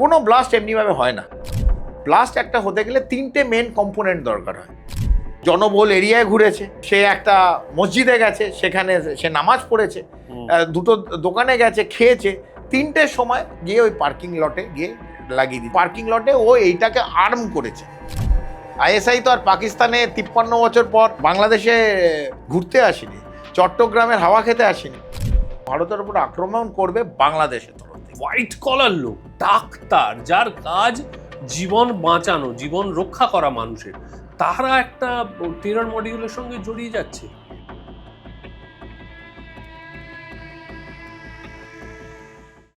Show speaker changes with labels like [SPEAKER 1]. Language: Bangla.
[SPEAKER 1] কোনো ব্লাস্ট এমনিভাবে হয় না। ব্লাস্ট একটা হতে গেলে তিনটে মেন কম্পোনেন্ট দরকার হয়। জনবহুল এরিয়ায় ঘুরেছে সে একটা মসজিদে গেছে সেখানে সে নামাজ পড়েছে দুটো দোকানে গেছে খেয়েছে তিনটের সময় গিয়ে ওই পার্কিং লটে গিয়ে লাগিয়ে দিই পার্কিং লটে ও এইটাকে আর্ম করেছে। আইএসআই তো আর পাকিস্তানে তিপ্পান্ন বছর পর বাংলাদেশে ঘুরতে আসেনি চট্টগ্রামের হাওয়া খেতে আসেনি ভারতের উপর আক্রমণ করবে বাংলাদেশের তরফ থেকে।
[SPEAKER 2] হোয়াইট কলার লোক, ডাক্তার, যার কাজ জীবন বাঁচানো, জীবন রক্ষা করা মানুষের, তারা একটা টেরর মডিউলের সঙ্গে জড়িয়ে যাচ্ছে।